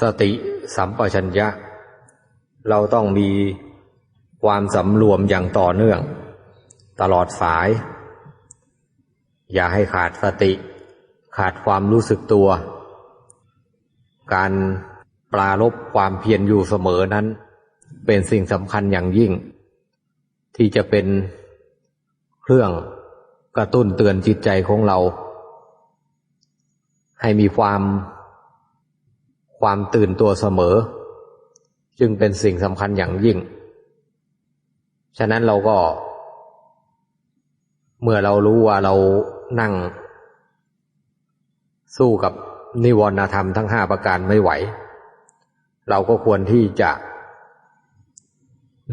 สติสัมปชัญญะ เราต้องมีความสำรวมอย่างต่อเนื่อง ตลอดสาย อย่าให้ขาดสติ ขาดความรู้สึกตัว การปลารบความเพียรอยู่เสมอนั้น เป็นสิ่งสำคัญอย่างยิ่ง ที่จะเป็นเครื่องกระตุ้นเตือนจิตใจของเรา ให้มีความ ความตื่นตัวเสมอ จึงเป็นสิ่งสำคัญอย่างยิ่ง ฉะนั้นเราก็ เมื่อเรารู้ว่าเรานั่ง สู้กับนิวรณธรรมทั้งห้าประการไม่ไหว เราก็ควรที่จะ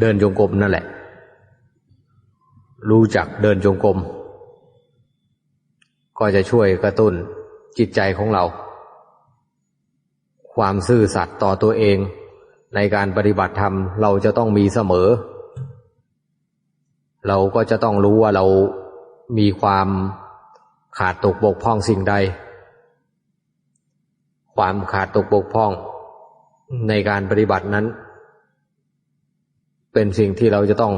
เดินจงกรมนั่นแหละ รู้จักเดินจงกรมก็จะช่วยกระตุ้นจิตใจของเรา ความซื่อสัตย์ต่อตัวเอง ในการปฏิบัติธรรมเราจะต้องมีเสมอ เราก็จะต้องรู้ว่าเรามีความขาดตกบกพร่องสิ่งใด ความขาดตกบกพร่องในการปฏิบัตินั้น เป็นสิ่งที่เราจะต้อง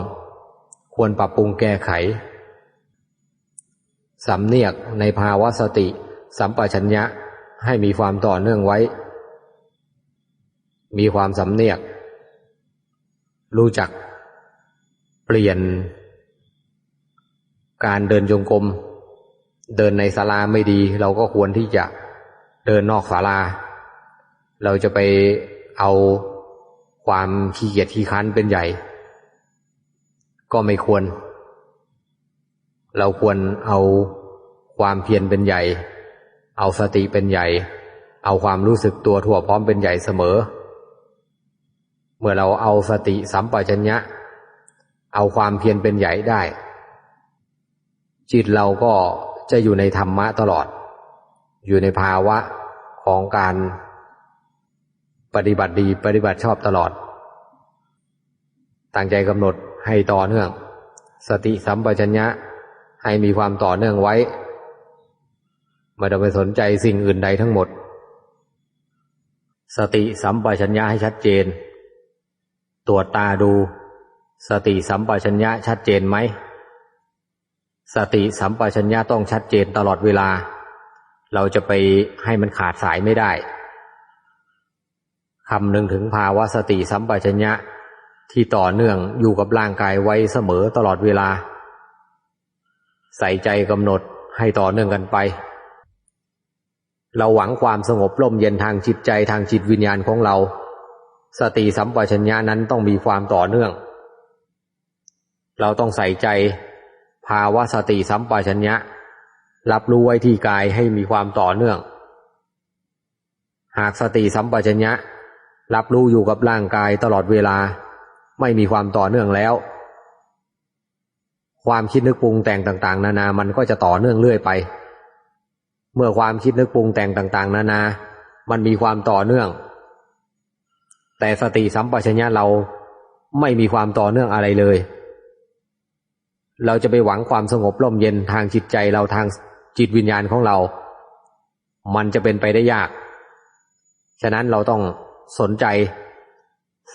ควรปรับปรุงแก้ไข สำเนียกในภาวะสติ สัมปชัญญะให้มีความต่อเนื่องไว้ มีความสำเนียก รู้จักเปลี่ยน การเดินจงกรมเดินในศาลาไม่ดี เราก็ควรที่จะเดินนอกศาลา เราจะไปเอาความขี้เกียจขี้ค้านเป็นใหญ่ ก็ไม่ควร เราควรเอาความเพียรเป็นใหญ่ เอาสติเป็นใหญ่ เอาความรู้สึกตัวทั่วพร้อมเป็นใหญ่เสมอ เมื่อเราเอาสติสัมปชัญญะ เอาความเพียรเป็นใหญ่ได้ จิตเราก็จะอยู่ในธรรมะตลอด อยู่ในภาวะของการปฏิบัติดีปฏิบัติชอบตลอด ตั้งใจกำหนดให้ต่อเนื่อง สติสัมปชัญญะให้มีความต่อเนื่องไว้ไม่ต้องไปสนใจสิ่งอื่นใดทั้งหมด สติสัมปชัญญะให้ชัดเจน ตรวจตาดู สติสัมปชัญญะชัดเจนไหม สติสัมปชัญญะต้องชัดเจนตลอดเวลา เราจะไปให้มันขาดสายไม่ได้คำหนึ่งถึงภาวะสติสัมปชัญญะที่ต่อเนื่องอยู่กับร่างกายไว้เสมอตลอดเวลา ใส่ใจกำหนดให้ต่อเนื่องกันไป เราหวังความสงบร่มเย็นทางจิตใจทางจิตวิญญาณของเรา สติสัมปชัญญะนั้นต้องมีความต่อเนื่อง เราต้องใส่ใจ ภาวะสติสัมปชัญญะ รับรู้ไว้ที่กายให้มีความต่อเนื่อง หากสติสัมปชัญญะ รับรู้อยู่กับร่างกายตลอดเวลา ไม่มีความต่อเนื่องแล้ว ความคิดนึกปรุงแต่งต่าง ๆ นานามันก็จะต่อเนื่องเรื่อยไป เมื่อความคิดนึกปรุงแต่งต่าง ๆ นานา มันมีความต่อเนื่อง แต่สติสัมปชัญญะเราไม่มีความต่อเนื่องอะไรเลย เราจะไปหวังความสงบร่มเย็นทางจิตใจเราทางจิตวิญญาณของเรา มันจะเป็นไปได้ยาก ฉะนั้นเราต้องสนใจ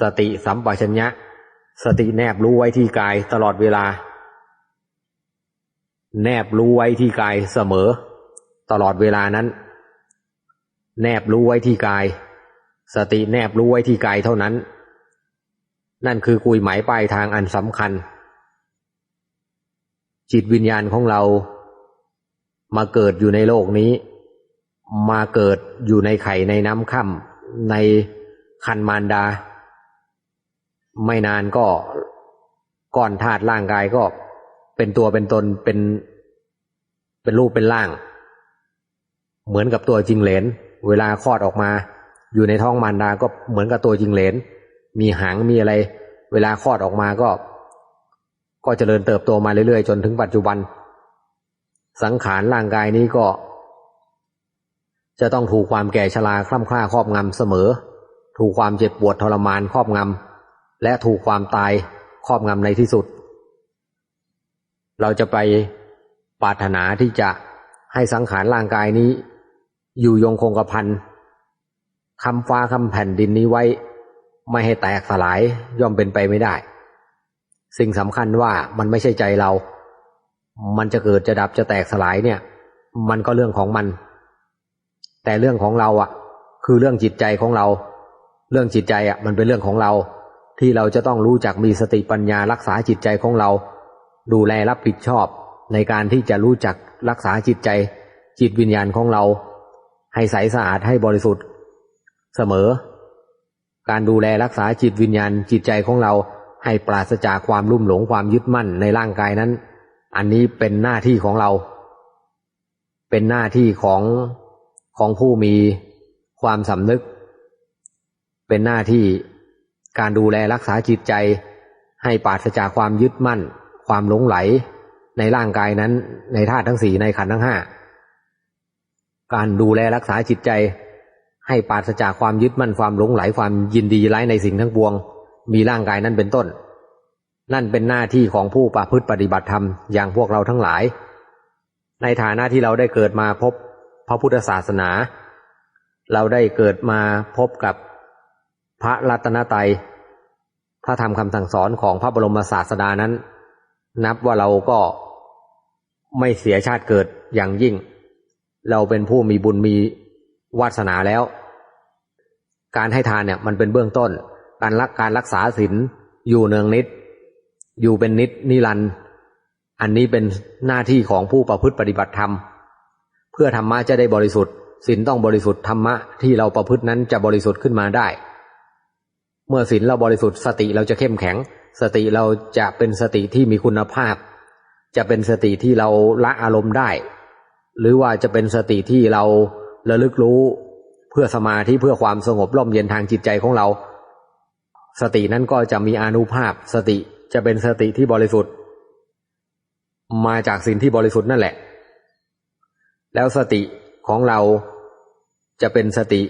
สติสัมปชัญญะ สติแนบรู้ไว้ที่กายตลอดเวลา แนบรู้ไว้ที่กายเสมอ ตลอดเวลานั้น แนบรู้ไว้ที่กาย สติแนบรู้ไว้ที่กายเท่านั้น นั่นคือกุยหมายปลายทางอันสำคัญ จิตวิญญาณของเรา มาเกิดอยู่ในโลกนี้ มาเกิดอยู่ในไข่ในน้ำค่ำในคันมารดา ไม่นานก็ก้อนธาตุร่างกายก็เป็นตัวเป็นตนเป็นเป็นรูปเป็นร่าง เหมือนกับตัวจิงเหลน เวลาคลอดออกมา อยู่ในท้องมารดาก็เหมือนกับตัวจิงเหลน มีหางมีอะไร เวลาคลอดออกมาก็ ก็เจริญเติบโตมาเรื่อยๆ จนถึงปัจจุบัน สังขารร่างกายนี้ก็ จะต้องถูกความแก่ชราคล่ำคล้าครอบงำเสมอ ถูกความเจ็บปวดทรมานครอบงำและถูกความตายครอบงำในที่สุด เราจะไปปรารถนาที่จะให้สังขารร่างกายนี้ อยู่ยงคงกระพัน คำฟ้าคำแผ่นดินนี้ไว้ ไม่ให้แตกสลายย่อมเป็นไปไม่ได้ สิ่งสำคัญว่ามันไม่ใช่ใจเรา มันจะเกิดจะดับจะแตกสลายเนี่ย มันก็เรื่องของมัน แต่เรื่องของเราอะ คือเรื่องจิตใจของเรา เรื่องจิตใจอะ มันเป็นเรื่องของเรา ที่เราจะต้องรู้จักมีสติปัญญารักษาจิตใจของเรา ดูแลรับผิดชอบในการที่จะรู้จักรักษาจิตใจ จิตวิญญาณของเรา ให้ใสสะอาดให้บริสุทธิ์ เสมอ การดูแลรักษาจิตวิญญาณจิตใจของเราให้ปราศจากความลุ่มหลงความยึดมั่นในร่างกายนั้น อันนี้เป็นหน้าที่ของเรา เป็นหน้าที่ของของผู้มีความสำนึก เป็นหน้าที่การดูแลรักษาจิตใจ ให้ปราศจากความยึดมั่น ความหลงไหล ในร่างกายนั้นในธาตุทั้งสี่ในขันธ์ทั้งห้าการดูแลรักษาจิตใจ ให้ปราศจากความยึดมั่นความหลงไหลความยินดีไร้ในสิ่งทั้งปวง มีร่างกายนั้นเป็นต้น นั่นเป็นหน้าที่ของผู้ประพฤติปฏิบัติธรรมอย่างพวกเราทั้งหลาย ในฐานะที่เราได้เกิดมาพบพระพุทธศาสนา เราได้เกิดมาพบกับพระรัตนตรัยพระธรรมคำสั่งสอนของพระบรมศาสดานั้น นับว่าเราก็ไม่เสียชาติเกิดอย่างยิ่ง เราเป็นผู้มีบุญมี วาสนาแล้ว การให้ทานเนี่ยมันเป็นเบื้องต้น การรักการรักษาศีลอยู่เนืองนิด อยู่เป็นนิดนิรันด์อันนี้เป็นหน้าที่ของผู้ประพฤติปฏิบัติธรรม เพื่อธรรมะจะได้บริสุทธิ์ศีลต้องบริสุทธิ์ธรรมะที่เราประพฤตินั้นจะบริสุทธิ์ขึ้นมาได้ เมื่อศีลเราบริสุทธิ์สติเราจะเข้มแข็ง สติเราจะเป็นสติที่มีคุณภาพ จะเป็นสติที่เราละอารมณ์ได้ หรือว่าจะเป็นสติที่เรา ระลึกรู้ เพื่อสมาธิเพื่อความสงบร่มเย็นทางจิตใจของเรา สตินั้นก็จะมีอนุภาพ สติจะเป็นสติที่บริสุทธิ์ มาจากสิ่งที่บริสุทธิ์นั่นแหละ แล้วสติของเราจะเป็นสติ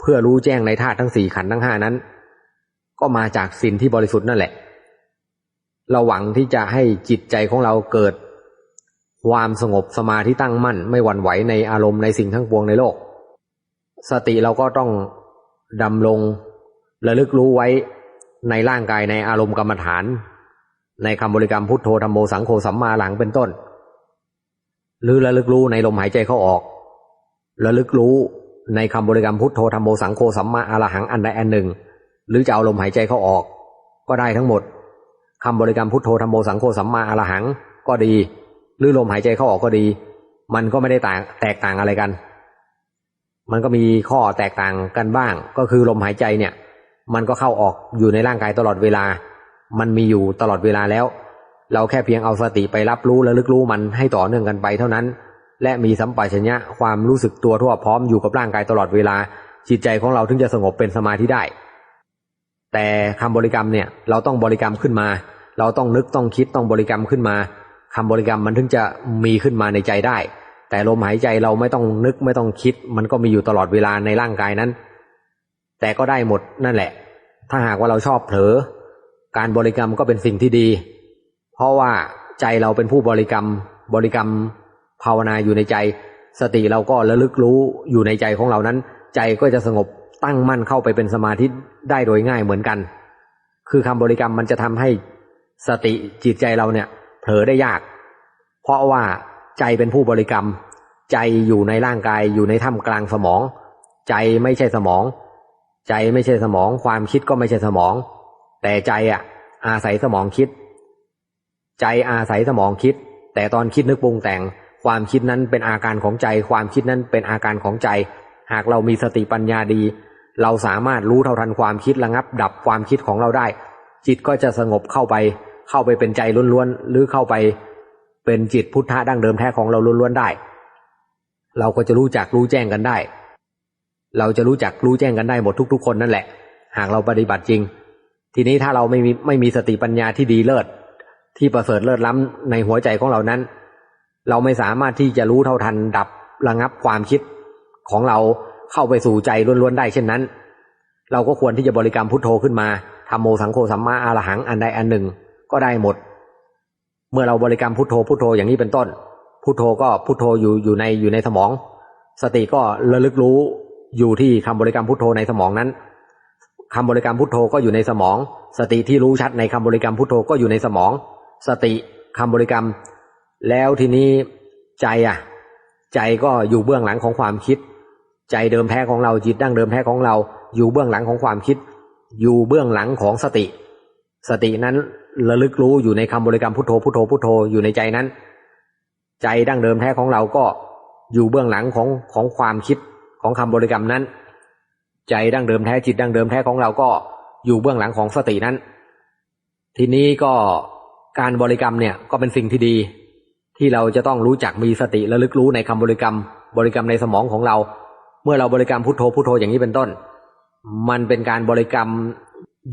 เพื่อรู้แจ้งในธาตุทั้งสี่ขันธ์ทั้งห้านั้น ก็มาจากสิ่งที่บริสุทธิ์นั่นแหละ เราหวังที่จะให้จิตใจของเราเกิด ความสงบสมาธิตั้งมั่น ไม่หวั่นไหวในอารมณ์ในสิ่งทั้งปวงในโลก สติเราก็ต้องดำรงระลึกรู้ไว้ในร่างกายในอารมณ์กรรมฐาน ในคำบริกรรมพุทโธธรรมโมสังโฆสัมมาหลังเป็นต้น หรือระลึกรู้ในลมหายใจเข้าออกระลึกรู้ในคำบริกรรมพุทโธธรรมโมสังโฆสัมมาอรหังอันใดอันหนึ่ง หรือจะเอาลมหายใจเข้าออก ก็ได้ทั้งหมดคำบริกรรมพุทโธธรรมโมสังโฆสัมมาอรหังก็ดี หรือลมหายใจเข้าออกก็ดี มันก็ไม่ได้ต่างแตกต่างอะไรกัน มันก็มีข้อแตกต่างกันบ้าง ก็คือลมหายใจเนี่ย มันก็เข้าออกอยู่ในร่างกายตลอดเวลา มันมีอยู่ตลอดเวลาแล้ว เราแค่เพียงเอาสติไปรับรู้และลึกรู้มันให้ต่อเนื่องกันไปเท่านั้น และมีสัมปชัญญะความรู้สึกตัวทั่วพร้อมอยู่กับร่างกายตลอดเวลา จิตใจของเราถึงจะสงบเป็นสมาธิได้ แต่คำบริกรรมเนี่ยเราต้องบริกรรมขึ้นมา เราต้องนึกต้องคิดต้องบริกรรมขึ้นมา คำบริกรรมมันถึงจะมีขึ้นมาในใจได้ แต่ลมหายใจเราไม่ต้องนึกไม่ต้องคิด มันก็มีอยู่ตลอดเวลาในร่างกายนั้น แต่ก็ได้หมดนั่นแหละ ถ้าหากว่าเราชอบเผลอ การบริกรรมก็เป็นสิ่งที่ดี เพราะว่าใจเราเป็นผู้บริกรรม บริกรรมภาวนาอยู่ในใจ สติเราก็ระลึกรู้อยู่ในใจของเรานั้น ใจก็จะสงบตั้งมั่นเข้าไปเป็นสมาธิได้โดยง่ายเหมือนกัน คือคำบริกรรมมันจะทำให้สติจิตใจเราเนี่ย ลอได้ยาก เพราะว่าใจเป็นผู้บริกรรม ใจอยู่ในร่างกายอยู่ในถ้ำกลางสมอง ใจไม่ใช่สมอง ใจไม่ใช่สมอง ความคิดก็ไม่ใช่สมอง แต่ใจอะ อาศัยสมองคิด ใจอาศัยสมองคิด แต่ตอนคิดนึกปรุงแต่ง ความคิดนั้นเป็นอาการของใจ ความคิดนั้นเป็นอาการของใจ หากเรามีสติปัญญาดี เราสามารถรู้เท่าทันความคิดระงับ ดับความคิดของเราได้ จิตก็จะสงบเข้าไป เข้าไปเป็นใจล้วนๆหรือเข้าไปเป็นจิตพุทธะดั้งเดิมแท้ของเราล้วนๆได้ เราก็จะรู้จักรู้แจ้งกันได้ เราจะรู้จักรู้แจ้งกันได้หมดทุก ๆ คนนั่นแหละ หากเราปฏิบัติจริง ทีนี้ถ้าเราไม่มีไม่มีสติปัญญาที่ดีเลิศที่ประเสริฐเลิศล้ำในหัวใจของเรานั้น เราไม่สามารถที่จะรู้เท่าทันดับระงับความคิดของเราเข้าไปสู่ใจล้วนๆได้เช่นนั้น เราก็ควรที่จะบริกรรมพุทโธขึ้นมาทำโมสังโฆสัมมาอารหังอันใดอันหนึ่ง ก็ได้หมด เมื่อเราบริกรรมพุทโธพุทโธอย่างนี้เป็นต้น พุทโธก็พุทโธอยู่อยู่ในอยู่ในสมอง สติก็ระลึกรู้อยู่ที่คำบริกรรมพุทโธในสมองนั้นคำบริกรรมพุทโธก็อยู่ในสมอง สติที่รู้ชัดในคำบริกรรมพุทโธก็อยู่ในสมอง สติคำบริกรรม แล้วทีนี้ใจอะ ใจก็อยู่เบื้องหลังของความคิด ใจเดิมแท้ของเราจิตดั้งเดิมแท้ของเรา อยู่เบื้องหลังของความคิด อยู่เบื้องหลังของสติ สตินั้น ระลึกรู้อยู่ในคำบริกรรมพุทโธพุทโธพุทโธอยู่ในใจนั้น ใจดั้งเดิมแท้ของเราก็อยู่เบื้องหลังของของความคิดของคำบริกรรมนั้น ใจดั้งเดิมแท้จิตดั้งเดิมแท้ของเราก็อยู่เบื้องหลังของสตินั้น ทีนี้ก็การบริกรรมเนี่ยก็เป็นสิ่งที่ดี ที่เราจะต้องรู้จักมีสติระลึกรู้ในคำบริกรรม บริกรรมในสมองของเรา เมื่อเราบริกรรมพุทโธพุทโธอย่างนี้เป็นต้น มันเป็นการบริกรรม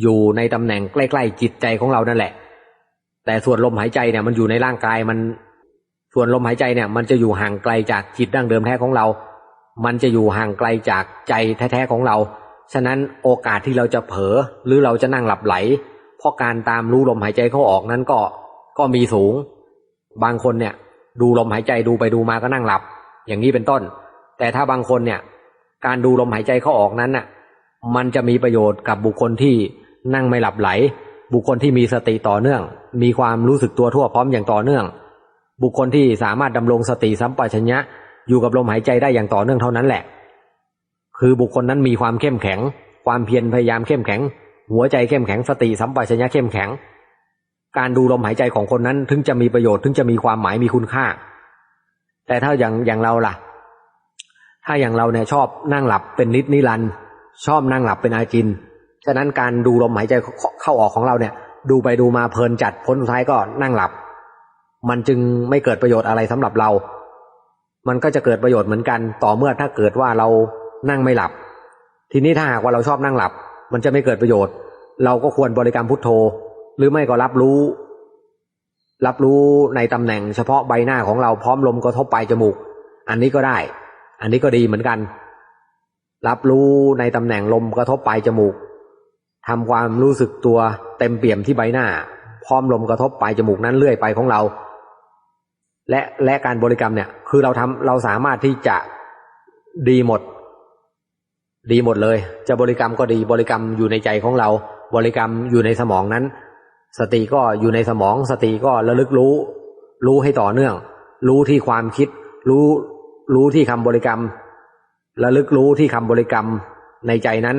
อยู่ในตำแหน่งใกล้ๆจิตใจของเรานั่นแหละ แต่ส่วนลมหายใจเนี่ยมันอยู่ในร่างกายมัน ส่วนลมหายใจเนี่ย มันจะอยู่ห่างไกลจากจิตดั้งเดิมแท้ของเรา มันจะอยู่ห่างไกลจากใจแท้ๆของเรา ฉะนั้นโอกาสที่เราจะเผลอหรือเราจะนั่งหลับไหล เพราะการตามรู้ลมหายใจเข้าออกนั้นก็ก็มีสูง บางคนเนี่ย ดูลมหายใจดูไปดูมาก็นั่งหลับ อย่างนี้เป็นต้น แต่ถ้าบางคนเนี่ย การดูลมหายใจเข้าออกนั้นน่ะ มันจะมีประโยชน์กับบุคคลที่นั่งไม่หลับไหล บุคคลที่มีสติต่อเนื่อง มีความรู้สึกตัวทั่วพร้อมอย่างต่อเนื่อง บุคคลที่สามารถดำรงสติสัมปชัญญะอยู่กับลมหายใจได้อย่างต่อเนื่องเท่านั้นแหละ คือบุคคลนั้นมีความเข้มแข็ง ความเพียรพยายามเข้มแข็ง หัวใจเข้มแข็งสติสัมปชัญญะเข้มแข็ง การดูลมหายใจของคนนั้นถึงจะมีประโยชน์ถึงจะมีความหมายมีคุณค่า แต่ถ้าอย่างอย่างเราล่ะ ถ้าอย่างเราเนี่ยชอบนั่งหลับเป็นนิดนิรันดร์ ชอบนั่งหลับเป็นอาจิน ฉะนั้นการดูลมหายใจเข้าออกของเราเนี่ย ดูไปดูมาเพลินจัดพ้นสุดท้ายก็นั่งหลับ มันจึงไม่เกิดประโยชน์อะไรสำหรับเรา มันก็จะเกิดประโยชน์เหมือนกัน ต่อเมื่อถ้าเกิดว่าเรานั่งไม่หลับ ทีนี้ถ้าหากว่าเราชอบนั่งหลับ มันจะไม่เกิดประโยชน์ เราก็ควรบริกรรมพุทโธ หรือไม่ก็รับรู้ รับรู้ในตำแหน่งเฉพาะใบหน้าของเราพร้อมลมกระทบปลายจมูก อันนี้ก็ได้ อันนี้ก็ดีเหมือนกัน รับรู้ในตำแหน่งลมกระทบปลายจมูกทำความรู้สึกตัวเต็มเปี่ยมที่ใบหน้า พร้อมลมกระทบปลายจมูกนั้นเรื่อยไปของเรา และและการบริกรรมเนี่ย คือเราทำเราสามารถที่จะดีหมด ดีหมดเลย จะบริกรรมก็ดีบริกรรมอยู่ในใจของเรา บริกรรมอยู่ในสมองนั้น สติก็อยู่ในสมอง สติก็ระลึกรู้ รู้ให้ต่อเนื่อง รู้ที่ความคิด รู้รู้ที่คำบริกรรม ระลึกรู้ที่คำบริกรรมในใจนั้น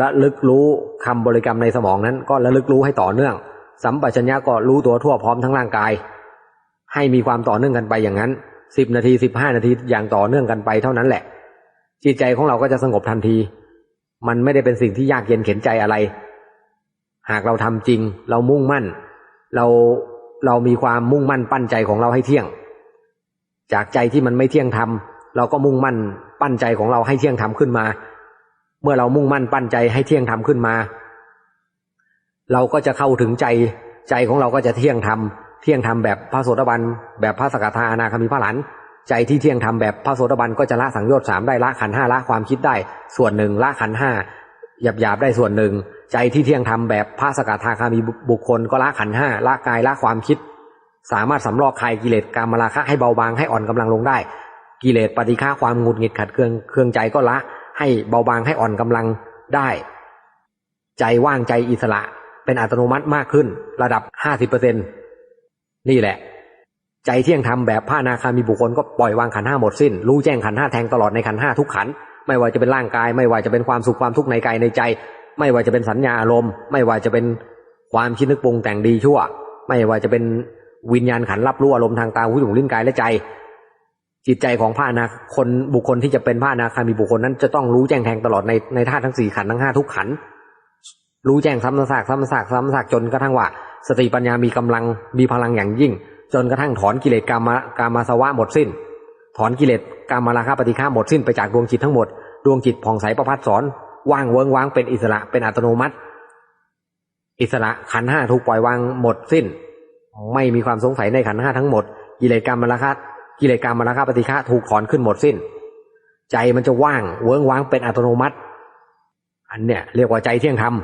ระลึกรู้คำบริกรรมในสมองนั้น ก็ระลึกรู้ให้ต่อเนื่อง สัมปชัญญะก็รู้ตัวทั่วพร้อมทั้งร่างกาย ให้มีความต่อเนื่องกันไปอย่างนั้นสิบนาทีสิบห้านาทีอย่างต่อเนื่องกันไปเท่านั้นแหละ จิตใจของเราก็จะสงบทันที มันไม่ได้เป็นสิ่งที่ยากเย็นเข็นใจอะไร หากเราทำจริง เรามุ่งมั่น เราเรามีความมุ่งมั่นปั้นใจของเราให้เที่ยง จากใจที่มันไม่เที่ยงธรรม เราก็มุ่งมั่นปั้นใจของเราให้เที่ยงธรรมขึ้นมา เมื่อเรามุ่งมั่นปั้นใจให้เที่ยงธรรมขึ้นมา เราก็จะเข้าถึงใจใจของเราก็จะเที่ยงธรรมเที่ยงธรรมแบบพระโสดาบันแบบพระสกทาอนาคามีพระหลานใจที่เที่ยงธรรมแบบพระโสดาบันก็จะละสังโยชน์สามได้ละขันห้าละความคิดได้ ส่วนหนึ่งละขันห้าหยาบหยาบได้ส่วนหนึ่ง ใจที่เที่ยงธรรมแบบพระสกทาคามีบุคคลก็ละขันห้าละกายละความคิด สามารถสำรอกคลายกิเลสกามราคะให้เบาบางให้อ่อนกำลังลงได้ กิเลสปฏิฆาความหงุดหงิดขัดเคืองเครื่องใจก็ละ ให้เบาบางให้อ่อนกำลังได้ ใจว่างใจอิสระเป็นอัตโนมัติมากขึ้น ระดับห้าสิบเปอร์เซ็นนี่แหละ ใจเที่ยงธรรมแบบพระนาคามีบุคคลก็ปล่อยวางขันห้าหมดสิ้น รู้แจ้งขันห้าแทงตลอดในขันห้าทุกขันไม่ว่าจะเป็นร่างกาย ไม่ว่าจะเป็นความสุขความทุกข์ในกายในใจ ไม่ว่าจะเป็นสัญญาอารมณ์ไม่ว่าจะเป็นความคิดนึกปรุงแต่งดีชั่ว ไม่ว่าจะเป็นวิญญาณขันรับรู้อารมณ์ทางตาหูจมูกลิ้นกายและใจ จิตใจของพระนาคนบุคคลที่จะเป็นพระนาคามีบุคคลนั้นจะต้องรู้แจ้งแทงตลอดในในธาตุทั้งสี่ขันทั้งห้าทุกขันรู้แจ้งซ้ำซากซ้ำซากซ้ำซากจนกระทั่งว่า สติปัญญามีกำลังมีพลังอย่างยิ่ง จนกระทั่งถอนกิเลสกามากามาสวะหมดสิ้น ถอนกิเลสกามาราคะปฏิฆาหมดสิ้นไปจากดวงจิตทั้งหมด ดวงจิตผ่องใสประพัดสอนว่างเวิงว้างเป็นอิสระเป็นอัตโนมัติ อิสระขันห้าถูกปล่อยวางหมดสิ้น ไม่มีความสงสัยในขันห้าทั้งหมดกิเลสกามราคะ กิเลสกามราคะปฏิฆะถูกถอนขึ้นหมดสิ้น ใจมันจะว่างเวิ้งว้างเป็นอัตโนมัติ อันเนี้ยเรียกว่าใจเที่ยงธรรม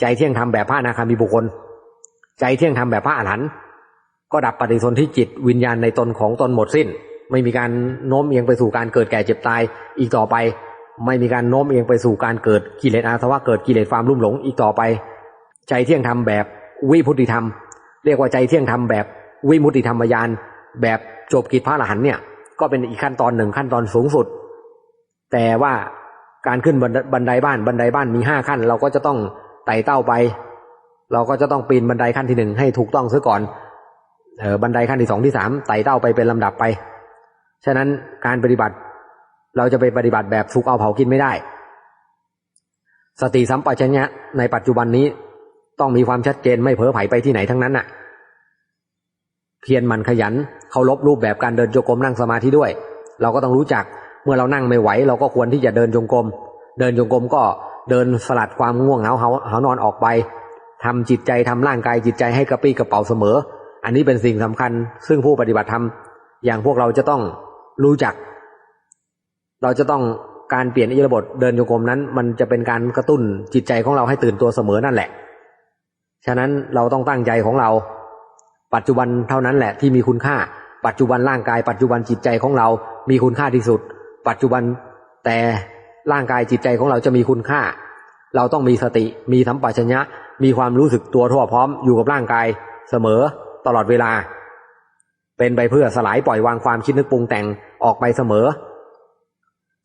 ใจเที่ยงธรรมแบบพระนาคามีบุคคล ใจเที่ยงธรรมแบบพระอรหันต์ก็ดับปฏิสนธิจิตวิญญาณในตนของตนหมดสิ้น ไม่มีการโน้มเอียงไปสู่การเกิดแก่เจ็บตายอีกต่อไป ไม่มีการโน้มเอียงไปสู่การเกิดกิเลสอาสวะเกิดกิเลสความรุ่มหลงอีกต่อไป ใจเที่ยงธรรมแบบวิพุทธิธรรม เรียกว่าใจเที่ยงธรรมแบบวิมุตติธรรมยาน แบบจบกิจพระอรหันต์เนี่ยก็เป็นอีกขั้นตอนหนึ่งขั้นตอนสูงสุด แต่ว่าการขึ้นบันบันไดบ้านบันไดบ้านมีห้าขั้น เราก็จะต้องไต่เต้าไป เราก็จะต้องปีนบันไดขั้นที่หนึ่งให้ถูกต้องซะก่อนเออบันไดขั้นที่สองที่สามไต่เต้าไปเป็นลำดับไป ฉะนั้นการปฏิบัติเราจะไปปฏิบัติแบบสุกเอาเผากินไม่ได้ สติสัมปชัญญะในปัจจุบันนี้ต้องมีความชัดเจนไม่เผลอไผไปที่ไหนทั้งนั้นน่ะ เพียรมันขยัน เคารพรูปแบบการเดินจงกรมนั่งสมาธิด้วย เราก็ต้องรู้จักเมื่อเรานั่งไม่ไหว เราก็ควรที่จะเดินจงกรม เดินจงกรมก็เดินสลัดความง่วงเหงาเหานอนออกไปทำจิตใจทำร่างกายจิตใจให้กระปี้กระเป๋าเสมอ อันนี้เป็นสิ่งสำคัญ ซึ่งผู้ปฏิบัติธรรมอย่างพวกเราจะต้องรู้จัก เราจะต้องการเปลี่ยนอิริยาบถเดินโยกรมนั้น มันจะเป็นการกระตุ้นจิตใจของเราให้ตื่นตัวเสมอนั่นแหละ ฉะนั้นเราต้องตั้งใจของเรา ปัจจุบันเท่านั้นแหละที่มีคุณค่า ปัจจุบันร่างกายปัจจุบันจิตใจของเรา มีคุณค่าที่สุด ปัจจุบันแต่ร่างกายจิตใจของเราจะมีคุณค่า เราต้องมีสติ มีสัมปชัญญะ มีความรู้สึกตัวทั่วพร้อมอยู่กับร่างกายเสมอตลอดเวลา เป็นไปเพื่อสลายปล่อยวางความคิดนึกปรุงแต่งออกไปเสมอ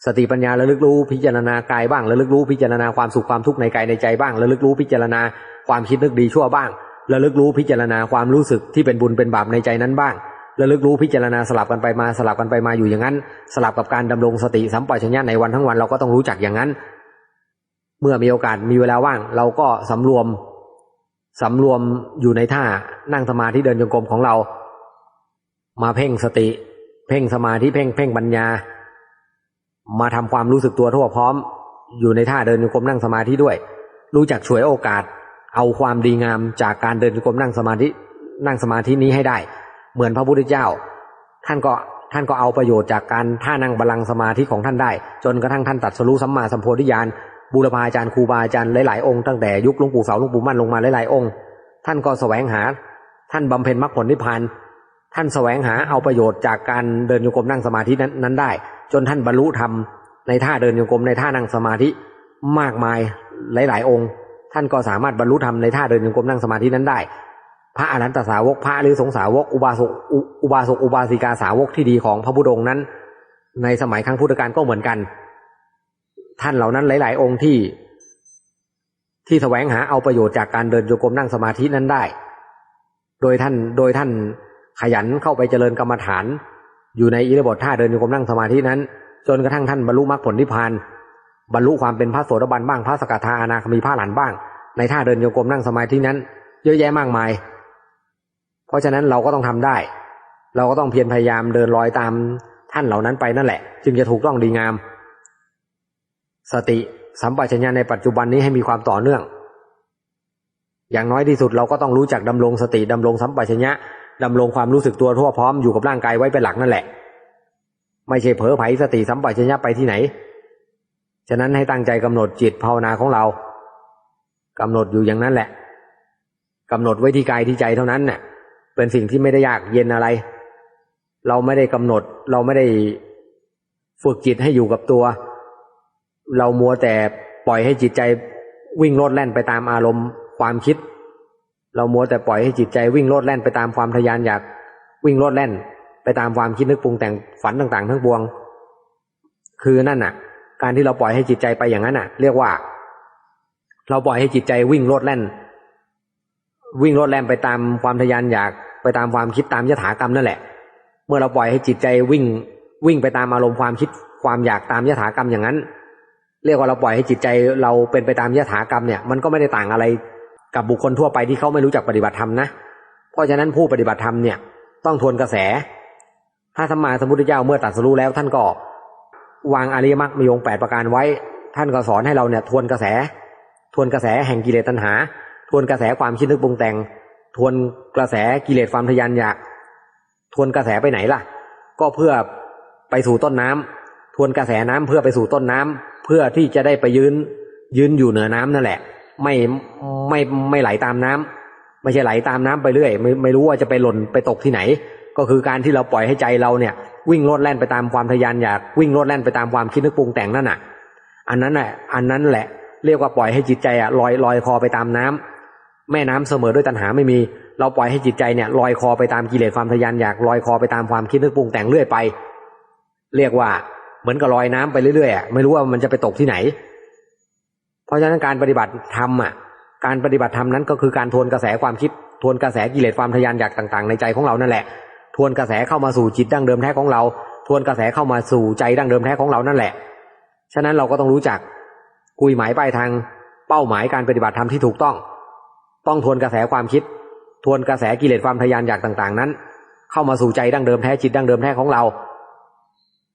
สติปัญญาระลึกรู้พิจารณากายบ้างระลึกรู้พิจารณาความสุขความทุกข์ในกายในใจบ้างระลึกรู้พิจารณาความคิดนึกดีชั่วบ้าง ระลึกรู้พิจารณาความรู้สึกที่เป็นบุญเป็นบาปในใจนั้นบ้างระลึกรู้พิจารณาสลับกันไปมาสลับกันไปมาอยู่อย่างนั้น สลับกับการดำรงสติสัมปชัญญะในวันทั้งวันเราก็ต้องรู้จักอย่างนั้น เมื่อมีโอกาสมีเวลาว่าง เราก็สำรวมสำรวมอยู่ในท่านั่งสมาธิเดินจงกรมของเรา มาเพ่งสติ เพ่งสมาธิเพ่งเพ่งปัญญา มาทำความรู้สึกตัวทั่วพร้อม อยู่ในท่าเดินจงกรมนั่งสมาธิด้วย รู้จักฉวยโอกาส เอาความดีงามจากการเดินกรมนั่งสมาธินั่งสมาธินี้ให้ได้ เหมือนพระพุทธเจ้า ท่านก็ท่านก็เอาประโยชน์จากการท่านั่งบาลังสมาธิของท่านได้ จนกระทั่งท่านตัดสรู้สัมมาสัมโพธิญาณบูรพาจารย์ครูบาอาจารย์หลายๆองค์ตั้งแต่ยุคหลวงปู่เสาหลวงปู่มั่นลงมาหลายๆองค์ ท่านก็แสวงหา ท่านบำเพ็ญมรรคผลนิพพานท่านแสวงหาเอาประโยชน์จากการเดินโยกมนั่งสมาธินั้นนั้นได้ จนท่านบรรลุธรรมในท่าเดินโยกมในท่านั่งสมาธิมากมายหลาย ๆ องค์ ท่านก็สามารถบรรลุธรรมในท่าเดินโยกรมนั่งสมาธินั้นได้ พระอรหันตสาวกพระหรือสงสาวกอุบาสกอุอุบาสกอุบาสิกาสาวกที่ดีของพระพุทธองค์นั้น ในสมัยครั้งพุทธกาลก็เหมือนกัน ท่านเหล่านั้นหลาย ๆ องค์ที่ ที่แสวงหาเอาประโยชน์จากการเดินโยกรมนั่งสมาธินั้นได้ โดยท่านโดยท่านขยันเข้าไปเจริญกรรมฐาน อยู่ในอิริบถท่าเดินโยกรมนั่งสมาธินั้น จนกระทั่งท่านบรรลุมรรคผลนิพพาน บรรลุความเป็นพระโสดาบันบ้างพระสกทาอนาคามีพระหลานบ้าง ในท่าเดินโยกรมนั่งสมาธินั้น เยอะแยะมากมาย เพราะฉะนั้นเราก็ต้องทำได้ เราก็ต้องเพียรพยายามเดินรอยตามท่านเหล่านั้นไปนั่นแหละ จึงจะถูกต้องดีงาม สติสัมปชัญญะในปัจจุบันนี้ให้มีความต่อเนื่อง อย่างน้อยที่สุดเราก็ต้องรู้จักดำรงสติดำรงสัมปชัญญะดำรงความรู้สึกตัวทั่วพร้อมอยู่กับร่างกายไว้เป็นหลักนั่นแหละ ไม่ใช่เผลอไผสติสัมปชัญญะไปที่ไหน ฉะนั้นให้ตั้งใจกำหนดจิตภาวนาของเรากำหนดอยู่อย่างนั้นแหละกำหนดไว้ที่กายที่ใจเท่านั้นเน่ะเป็นสิ่งที่ไม่ได้ยากเย็นอะไร เราไม่ได้กำหนด เราไม่ได้ฝึกจิตให้อยู่กับตัว เรามัวแต่ปล่อยให้จิตใจวิ่งโลดแล่นไปตามอารมณ์ความคิด เรามัวแต่ปล่อยให้จิตใจวิ่งโลดแล่นไปตามความทยานอยากวิ่งโลดแล่นไปตามความคิดนึกปรุงแต่งฝันต่าง ๆ ทั้งปวง คือนั่นน่ะ การที่เราปล่อยให้จิตใจไปอย่างนั้นน่ะ เรียกว่า เราปล่อยให้จิตใจวิ่งโลดแล่น วิ่งโลดแล่นไปตามความทยานอยากไปตามความคิดตามยถากรรมนั่นแหละ เมื่อเราปล่อยให้จิตใจวิ่ง วิ่งไปตามอารมณ์ความคิดความอยากตามยถากรรมอย่างนั้น เรียกว่าเราปล่อยให้จิตใจเราเป็นไปตามยถากรรมเนี่ย มันก็ไม่ได้ต่างอะไรกับบุคคลทั่วไปที่เขาไม่รู้จักปฏิบัติธรรมนะเพราะฉะนั้นผู้ปฏิบัติธรรมเนี่ย ต้องทวนกระแส ถ้าสมมาสมพุทธเจ้าเมื่อตรัสรู้แล้วท่านก็ วางอริยมรรคมีองค์แปดประการไว้ ท่านก็สอนให้เราเนี่ยทวนกระแส ทวนกระแสแห่งกิเลสตัณหา ทวนกระแสความคิดนึกปรุงแต่ง ทวนกระแสกิเลสความทยานอยาก ทวนกระแสไปไหนล่ะ ก็เพื่อไปสู่ต้นน้ำทวนกระแสน้ำเพื่อไปสู่ต้นน้ำเพื่อที่จะได้ไปยืนยืนอยู่เหนือน้ำนั่นแหละ ไม่ไม่ไม่ไหลตามน้ำไม่ใช่ไหลตามน้ำไปเรื่อยไม่ไม่รู้ว่าจะไปหล่นไปตกที่ไหน ก็คือการที่เราปล่อยให้ใจเราเนี่ย วิ่งโลดแล่นไปตามความทยานอยากวิ่งโลดแล่นไปตามความคิดนึกปรุงแต่งนั่นน่ะ อันนั้นแหละอันนั้นแหละ เรียกว่าปล่อยให้จิตใจอะลอยลอยคอไปตามน้ำแม่น้ำเสมอด้วยตัณหาไม่มี เราปล่อยให้จิตใจเนี่ยลอยคอไปตามกิเลสความทะยานอยากลอยคอไปตามความคิดนึกปรุงแต่งเรื่อยไป เรียกว่าเหมือนกับลอยน้ำไปเรื่อยๆอะไม่รู้ว่ามันจะไปตกที่ไหน เพราะฉะนั้นการปฏิบัติธรรมอะการปฏิบัติธรรมนั้นก็คือการทวนกระแสความคิดทวนกระแสกิเลสความทะยานอยากต่าง ๆ ในใจของเรานั่นแหละ ทวนกระแสเข้ามาสู่จิตดั้งเดิมแท้ของเรา ทวนกระแสเข้ามาสู่ใจดั้งเดิมแท้ของเรานั่นแหละ ฉะนั้นเราก็ต้องรู้จักกุยหมายปลายทางเป้าหมายการปฏิบัติธรรมที่ถูกต้อง ต้องทวนกระแสความคิด ทวนกระแสกิเลสความทยานอยากต่างๆ นั้น เข้ามาสู่ใจดั้งเดิมแท้จิตดั้งเดิมแท้ของเรา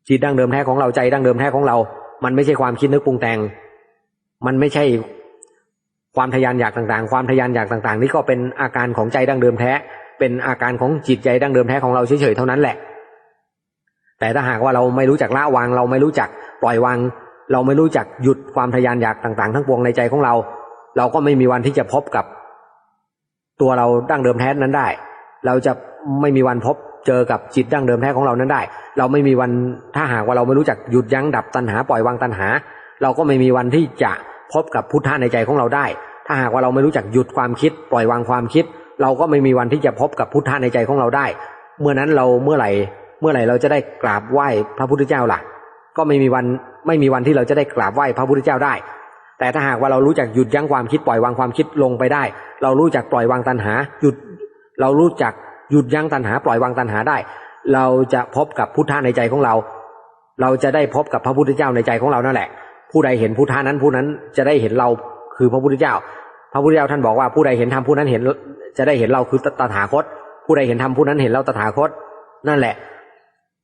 จิตดั้งเดิมแท้ของเราใจดั้งเดิมแท้ของเรา มันไม่ใช่ความคิดนึกปรุงแต่ง มันไม่ใช่ความทยานอยากต่างๆ ความทยานอยากต่างๆ นี่ก็เป็นอาการของใจดั้งเดิมแท้ เป็นอาการของจิตใจดั้งเดิมแท้ของเราเฉยๆเท่านั้นแหละ แต่ถ้าหากว่าเราไม่รู้จักละวาง เราไม่รู้จักปล่อยวาง เราไม่รู้จักหยุดความทะยานอยากต่างๆ ทั้งปวงในใจของเรา เราก็ไม่มีวันที่จะพบกับ ตัวเราดั้งเดิมแท้นั้นได้ เราจะไม่มีวันพบเจอกับจิตดั้งเดิมแท้ของเรานั้นได้ เราไม่มีวันถ้าหากว่าเราไม่รู้จักหยุดยั้งดับตัณหาปล่อยวางตัณหา เราก็ไม่มีวันที่จะพบกับพุทธะในใจของเราได้ ถ้าหากว่าเราไม่รู้จักหยุดความคิด ปล่อยวางความคิด เราก็ไม่มีวันที่จะพบกับพุทธะในใจของเราได้ เมื่อนั้นเราเมื่อไหร่เมื่อไหร่เราจะได้กราบไหว้พระพุทธเจ้าล่ะ ก็ไม่มีวันไม่มีวันที่เราจะได้กราบไหว้พระพุทธเจ้าได้ แต่ถ้าหากว่าเรารู้จักหยุดยั้งความคิดปล่อยวางความคิดลงไปได้ เรารู้จักปล่อยวางตัณหา หยุดเรารู้จักหยุดยั้งตัณหา ปล่อยวางตัณหาได้ เราจะพบกับพุทธะในใจของเรา เราจะได้พบกับพระพุทธเจ้าในใจของเรานั่นแหละ ผู้ใดเห็นพุทธานั้นผู้นั้นจะได้เห็นเราคือพระพุทธเจ้า พระพุทธเจ้าท่านบอกว่าผู้ใดเห็นธรรมผู้นั้นเห็น จะได้เห็นเราคือตถาคต ผู้ใดเห็นธรรมผู้นั้นเห็นเราตถาคต นั่นแหละ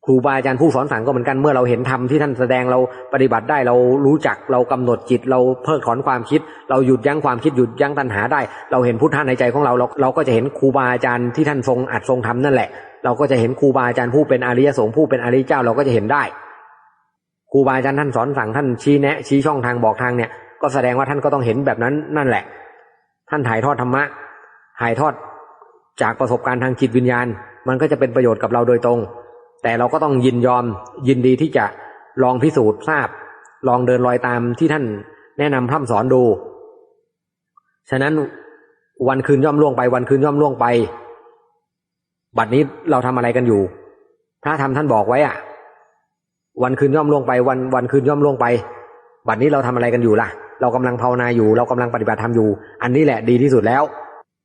ครูบาอาจารย์ผู้สอนสั่งก็เหมือนกันเมื่อเราเห็นธรรมที่ท่านแสดงเราปฏิบัติได้เรารู้จักเรากำหนดจิต เราเพิกถอนความคิด เราหยุดยั้งความคิดหยุดยั้งตัณหาได้ เราเห็นพุทธะในใจของเราเราเราก็จะเห็นครูบาอาจารย์ที่ท่านทรงอัดทรงทำนั่นแหละ เราก็จะเห็นครูบาอาจารย์ผู้เป็นอริยสงฆ์ผู้เป็นอริยเจ้าเราก็จะเห็นได้ครูบาอาจารย์ท่านสอนสั่งท่านชี้แนะชี้ช่องทางบอกทางเนี่ยก็แสดงว่าท่านก็ต้องเห็นแบบนั้นนั่นแหละ ท่านถ่ายทอดธรรมะ ถ่ายทอดจากประสบการณ์ทางจิตวิญญาณ มันก็จะเป็นประโยชน์กับเราโดยตรง แต่เราก็ต้องยินยอมยินดีที่จะลองพิสูจน์ทราบ ลองเดินรอยตามที่ท่านแนะนำพร่ำสอนดู ฉะนั้นวันคืนย่อมล่วงไป วันคืนย่อมล่วงไป บัดนี้เราทำอะไรกันอยู่ถ้าทำท่านบอกไว้อะวันคืนย่อมล่วงไป วันวันคืนย่อมล่วงไป บัดนี้เราทำอะไรกันอยู่ล่ะ เรากำลังภาวนาอยู่ เรากำลังปฏิบัติธรรมอยู่ อันนี้แหละดีที่สุดแล้ว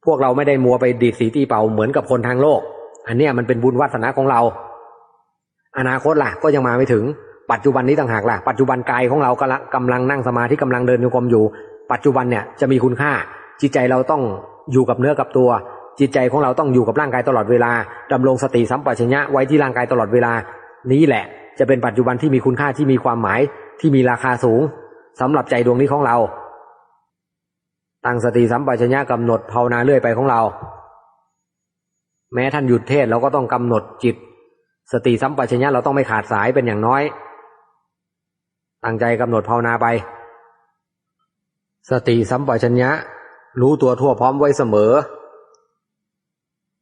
พวกเราไม่ได้มัวไปดีดสีตีเป่าเหมือนกับคนทางโลก อันเนี้ยมันเป็นบุญวาสนาของเรา อนาคตล่ะก็ยังมาไม่ถึง ปัจจุบันนี้ต่างหากล่ะ ปัจจุบันกายของเรากำลังกำลังนั่งสมาธิกำลังเดินโยกมอยู่ ปัจจุบันเนี่ยจะมีคุณค่า จิตใจเราต้องอยู่กับเนื้อกับตัว จิตใจของเราต้องอยู่กับร่างกายตลอดเวลาดำรงสติสัมปชัญญะไว้ที่ร่างกายตลอดเวลา นี้แหละ จะเป็นปัจจุบันที่มีคุณค่าที่มีความหมายที่มีราคาสูงสำหรับใจดวงนี้ของเรา ตั้งสติสัมปชัญญะกำหนดภาวนาเรื่อยไปของเรา แม้ท่านหยุดเทศเราก็ต้องกำหนดจิต สติสัมปชัญญะเราต้องไม่ขาดสายเป็นอย่างน้อย ตั้งใจกำหนดภาวนาไป สติสัมปชัญญะรู้ตัวทั่วพร้อมไว้เสมอ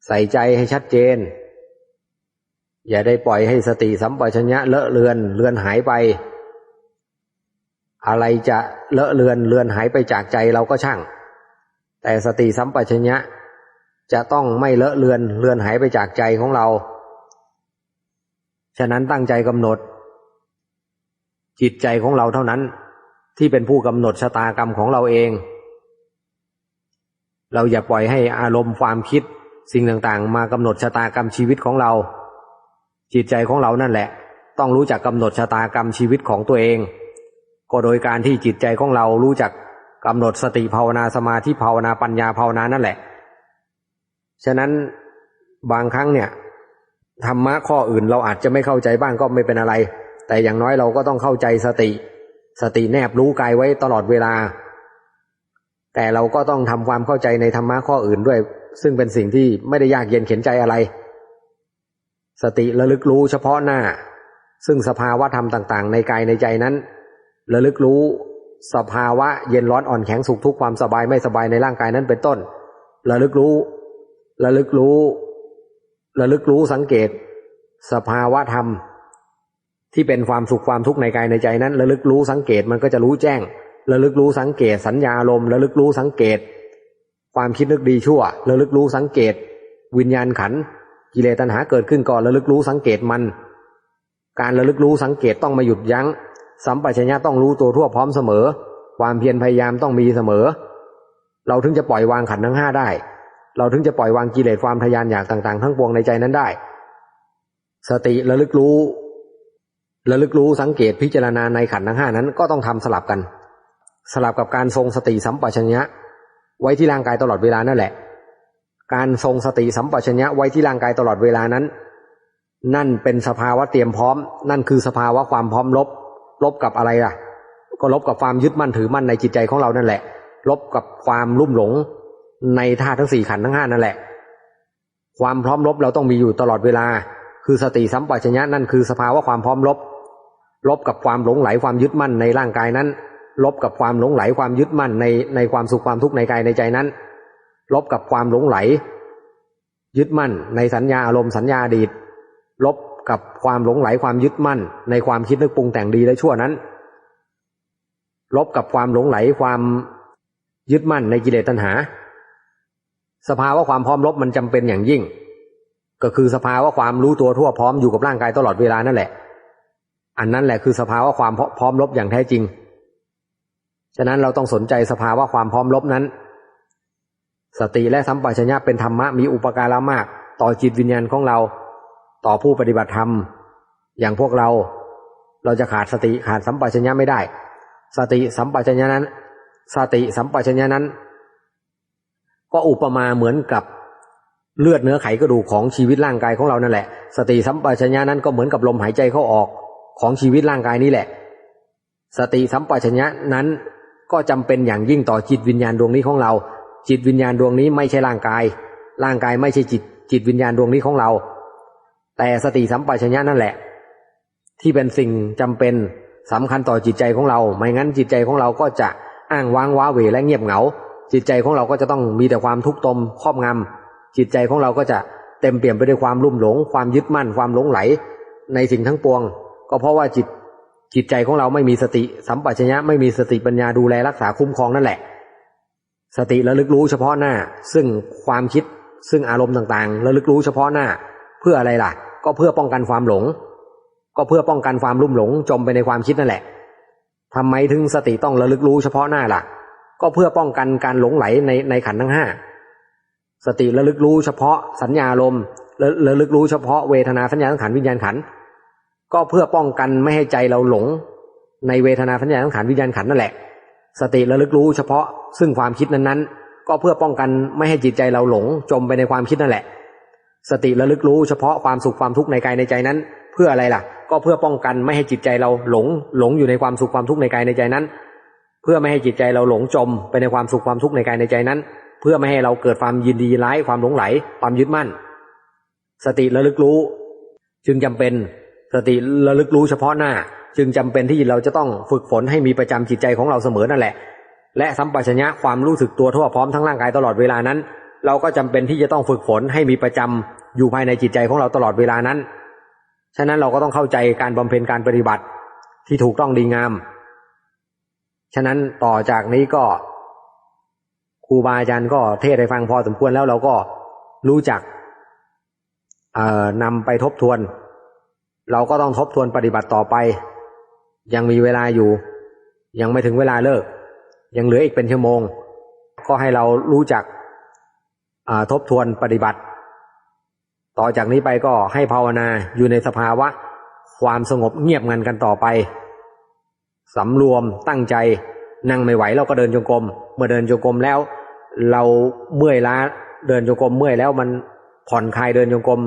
ใส่ใจให้ชัดเจน อย่าได้ปล่อยให้สติสัมปชัญญะเลอะเลือนเลือนหายไป อะไรจะเลอะเลือนเลือนหายไปจากใจเราก็ช่าง แต่สติสัมปชัญญะจะต้องไม่เลอะเลือนเลือนหายไปจากใจของเรา ฉะนั้นตั้งใจกำหนด จิตใจของเราเท่านั้น ที่เป็นผู้กำหนดชะตากรรมของเราเอง เราอย่าปล่อยให้อารมณ์ความคิดสิ่งต่างๆ มากำหนดชะตากรรมชีวิตของเรา จิตใจของเรานั่นแหละ ต้องรู้จักกำหนดชะตากรรมชีวิตของตัวเอง ก็โดยการที่จิตใจของเรารู้จักกำหนดสติภาวนาสมาธิภาวนาปัญญาภาวนานั่นแหละ ฉะนั้นบางครั้งเนี่ยธรรมะข้ออื่นเราอาจจะไม่เข้าใจบ้างก็ไม่เป็นอะไร แต่อย่างน้อยเราก็ต้องเข้าใจสติ สติแนบรู้กายไว้ตลอดเวลา แต่เราก็ต้องทำความเข้าใจในธรรมะข้ออื่นด้วย ซึ่งเป็นสิ่งที่ไม่ได้ยากเย็นเข็นใจอะไร สติระลึกรู้เฉพาะหน้า ซึ่งสภาวะธรรมต่าง ๆ ในกายในใจนั้น ระลึกรู้สภาวะเย็นร้อนอ่อนแข็งสุขทุกข์ความสบายไม่สบายในร่างกายนั้นเป็นต้น ระลึกรู้ ระลึกรู้ ระลึกรู้สังเกต สภาวะธรรม ที่เป็นความสุขความทุกข์ในกายในใจนั้น ระลึกรู้สังเกตมันก็จะรู้แจ้ง ระลึกรู้สังเกต สัญญาลมระลึกรู้สังเกต ความคิดนึกดีชั่ว ระลึกรู้สังเกต วิญญาณขันกิเลสตัณหาเกิดขึ้นก่อนระลึกรู้สังเกตมัน การระลึกรู้สังเกตต้องมาหยุดยัง้ง สัมปชัญญะต้องรู้ตัวทั่วพร้อมเสมอ ความเพียรพยายามต้องมีเสมอ เราถึงจะปล่อยวางขันทั้งห้าได้ เราถึงจะปล่อยวางกิเลสความทยานอยากต่างๆ ทั้งปวงในใจนั้นได้ สติระลึกรู้ระลึกรู้สังเกตพิจารณาในขันทั้งห้านั้นก็ต้องทำสลับกัน สลับกับการทรงสติสัมปชัญญะ ไว้ที่ร่างกายตลอดเวลานั่นแหละ การทรงสติสัมปชัญญะไว้ที่ร่างกายตลอดเวลานั้น นั่นเป็นสภาวะเตรียมพร้อม นั่นคือสภาวะความพร้อมลบ ลบกับอะไรล่ะ ก็ลบกับความยึดมั่นถือมั่นในจิตใจของเรานั่นแหละ ลบกับความลุ่มหลงในธาตุทั้งสี่ขันธ์ทั้งห้านั่นแหละ ความพร้อมลบเราต้องมีอยู่ตลอดเวลา คือสติสัมปชัญญะนั่นคือสภาวะความพร้อมลบ ลบกับความหลงไหลความยึดมั่นในร่างกายนั้น ลบกับความหลงไหลความยึดมั่นในในความสุขความทุกข์ในกายในใจนั้น ลบกับความหลงไหล ยึดมั่นในสัญญาอารมณ์สัญญาอดีต ลบ กับความหลงไหลความยึดมั่น ในความคิดนึกปรุงแต่งดีและชั่วนั้น ลบกับความหลงไหลความยึดมั่นในกิเลสตัณหา สภาวะความพร้อมลบมันจำเป็นอย่างยิ่ง ก็คือสภาวะความรู้ตัวทั่วพร้อมอยู่กับร่างกายตลอดเวลานั่นแหละ อันนั้นแหละคือสภาวะความพร้อมลบอย่างแท้จริง ฉะนั้นเราต้องสนใจสภาวะความพร้อมลบนั้น สติและสัมปชัญญะเป็นธรรมะมีอุปการะมาก ต่อจิตวิญญาณของเรา ต่อผู้ปฏิบัติธรรม อย่างพวกเราเราจะขาดสติขาดสัมปชัญญะไม่ได้ สติสัมปชัญญะนั้น สติสัมปชัญญะนั้น ก็อุปมาเหมือนกับเลือดเนื้อไขกระดูกของชีวิตร่างกายของเรานั่นแหละ สติสัมปชัญญะนั้นก็เหมือนกับลมหายใจเข้าออกของชีวิตร่างกายนี้แหละ สติสัมปชัญญะนั้นก็จำเป็นอย่างยิ่งต่อจิตวิญญาณดวงนี้ของเรา จิตวิญญาณดวงนี้ไม่ใช่ร่างกาย ร่างกายไม่ใช่จิต จิตวิญญาณดวงนี้ของเรา แต่สติสัมปชัญญะนั่นแหละ ที่เป็นสิ่งจำเป็นสำคัญต่อจิตใจของเรา ไม่งั้นจิตใจของเราก็จะอ้างว้างว้าเหวและเงียบเหงา จิตใจของเราก็จะต้องมีแต่ความทุกข์ตมครอบงำจิตใจของเราก็จะเต็มเปี่ยมไปด้วยความรุ่มหลง ความยึดมั่น ความหลงไหล ในสิ่งทั้งปวง ก็เพราะว่าจิตจิตใจของเราไม่มีสติสัมปชัญญะไม่มีสติปัญญาดูแลรักษาคุ้มครองนั่นแหละ สติระลึกรู้เฉพาะหน้า ซึ่งความคิดซึ่งอารมณ์ต่างๆระลึกรู้เฉพาะหน้า เพื่ออะไรล่ะ ก็เพื่อป้องกันความหลง ก็เพื่อป้องกันความลุ่มหลง จมไปในความคิดนั่นแหละทำไมถึงสติต้องระลึกรู้เฉพาะหน้าล่ะ ก็เพื่อป้องกันการหลงไหลในในขันทั้งห้าสติระลึกรู้เฉพาะสัญญาลมระลึกรู้เฉพาะเวทนาสัญญาสังขารวิญญาณขัน ก็เพื่อป้องกันไม่ให้ใจเราหลง ในเวทนาสัญญาสังขารวิญญาณขันนั่นแหละ สติระลึกรู้เฉพาะซึ่งความคิดนั้นๆ ก็เพื่อป้องกันไม่ให้จิตใจเราหลง จมไปในความคิดนั่นแหละ สติระลึกรู้เฉพาะความสุขความทุกข์ในกายในใจนั้น เพื่ออะไรล่ะ ก็เพื่อป้องกันไม่ให้จิตใจเราหลง หลงอยู่ในความสุขความทุกข์ในกายในใจนั้น เพื่อไม่ให้จิตใจเราหลงจมไปในความสุขความทุกข์ในกายในใจนั้น เพื่อไม่ให้เราเกิดความยินดีร้ายความหลงไหล ความยึดมั่น สติระลึกรู้ จึงจำเป็นสติระลึกรู้เฉพาะหน้า จึงจำเป็นที่เราจะต้องฝึกฝนให้มีประจำจิตใจของเราเสมอนั่นแหละ และสัมปชัญญะความรู้สึกตัวทั่วพร้อมทั้งร่างกายตลอดเวลานั้น เราก็จำเป็นที่จะต้องฝึกฝนให้มีประจำอยู่ภายในจิตใจของเราตลอดเวลานั้น ฉะนั้นเราก็ต้องเข้าใจการบำเพ็ญการปฏิบัติที่ถูกต้องดีงาม ฉะนั้นต่อจากนี้ก็ครูบาอาจารย์ก็เทศให้ฟังพอสมควรแล้วเราก็รู้จักนำไปทบทวน เราก็ต้องทบทวนปฏิบัติต่อไป ยังมีเวลาอยู่ ยังไม่ถึงเวลาเลิก ยังเหลืออีกเป็นชั่วโมง ก็ให้เรารู้จัก ทบทวนปฏิบัติ ต่อจากนี้ไปก็ให้ภาวนาอยู่ในสภาวะ ความสงบเงียบงันกันต่อไปสำรวมตั้งใจนั่งไม่ไหวเราก็เดินจงกรมเมื่อเดินจงกรมแล้ว เราเมื่อยล้าเดินจงกรมเมื่อยแล้วมันผ่อนคลายเดินจงกรม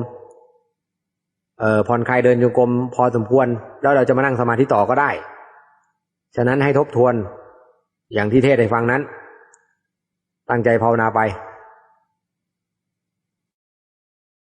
เอ่อผ่อนคลายเดินโยกรมพอสมควร แล้วเราจะมานั่งสมาธิต่อก็ได้ ฉะนั้นให้ทบทวนอย่างที่เทศให้ฟังนั้น ตั้งใจภาวนาไป